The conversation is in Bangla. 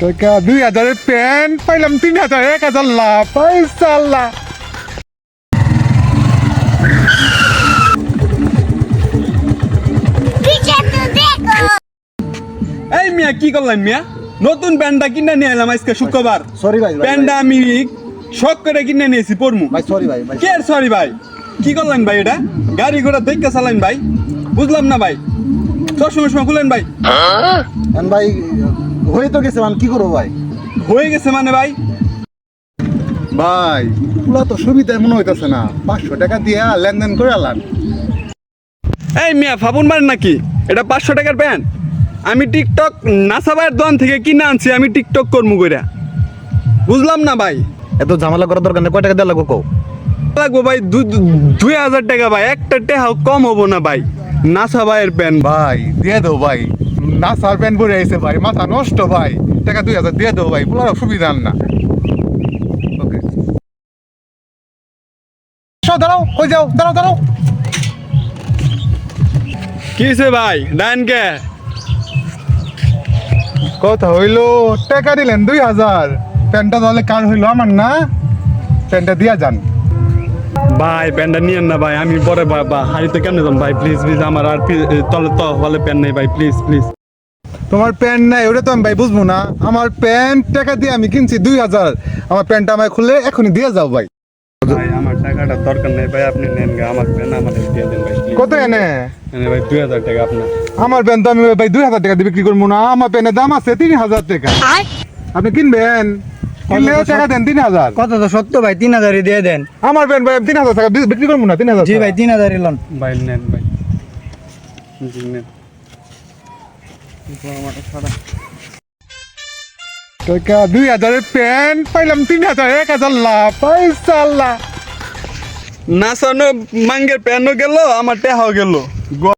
টাকা দুই হাজারের প্যান্ট পাইলাম তিন হাজার এক হাজার লাভ পাইসাল্লাহ এই মিয়া কি করলেন মিয়া? নতুন প্যান্টটা কিনে নিয়ে এলাম আজকে শুক্রবার। সরি ভাই প্যান্টটা আমি শখ করে কিনে নিয়েছি পরমু। ভাই সরি ভাই কে সরি ভাই? কি করলেন ভাই এটা? গাড়ি ঘোড়া দেখতে চালান ভাই? বুঝলাম না ভাই। সবসময় সময় খুলেন ভাই। এখন ভাই হয়ে তো গেছে মানে কি করব ভাই? হয়ে গেছে মানে ভাই। ভাই পুরা তো সুবিধা মনে হইতেছে না। পাঁচশো টাকা দিয়ে লেনদেন করে আলান। এই মিয়া ফাবুন মারেন নাকি? এটা পাঁচশো টাকার প্যান্ট। আমি টিকটক নাসাবাইয়ের দোকান থেকে কিনে আনছি আমি টিকটক করব কইরা। বুঝলাম না ভাই। এত ঝামেলা করার দরকার নেই কয় টাকা দেওয়া লাগবো কও? লাগবো ভাই দুই হাজার টাকা ভাই একটা টেহাও কম হব না ভাই। নাসাবাইয়ের প্যান্ট। ভাই দিয়ে দেবো ভাই। না সার প্যান্ট পরে আইছে ভাই মাথা নষ্ট ভাই। টাকা দুই হাজার দিয়ে দেবো ভাই পুরো সুবিধা না। ওকে। সব দাঁড়াও কই যাও দাঁড়াও দাঁড়াও। কি ভাই? কে? কথা হইল টাকা দিলেন দুই হাজার। প্যান্টটা তাহলে কার হইল আমার না? প্যান্টটা দিয়া যান। ভাই প্যান্টটা নিয়েন না ভাই আমি পরে হাড়িতে কেমনে যাম ভাই? প্লিজ প্লিজ আমার আর তলে তো হলে প্যান্ট নেই ভাই প্লিজ প্লিজ তোমার প্যান্ট নাই ওটা তো আমি ভাই বুঝব না। আমার প্যান্ট টাকা দিয়ে আমি কিনছি দুই হাজার। আমার প্যান্টটা আমায় খুলে এখনই দিয়ে যাও ভাই। ভাই আমার টাকাটা দরকার নেই ভাই আপনি নেন আমার প্যান্ট আমার দিয়ে দেন ভাই কত এনে? এনে ভাই দুই হাজার টাকা আপনার। আমার প্যান্ট তো আমি ভাই দুই হাজার টাকা দিয়ে বিক্রি করব না আমার প্যান্টের দাম আছে তিন হাজার টাকা। আপনি কিনবেন? কিনলেও টাকা দেন? তিন হাজার। কত তো সত্য ভাই তিন হাজারই দিয়ে দেন। আমার প্যান্ট ভাই তিন হাজার টাকা বিক্রি করব না তিন হাজার জি ভাই তিন হাজারই লন। ভাই নেন ভাই। জি নেন। টাকা দুই হাজারের প্যান্ট পাইলাম তিন হাজার এক হাজার লাভ। মাঙ্গের প্যানও গেল আমার টেহাও গেল।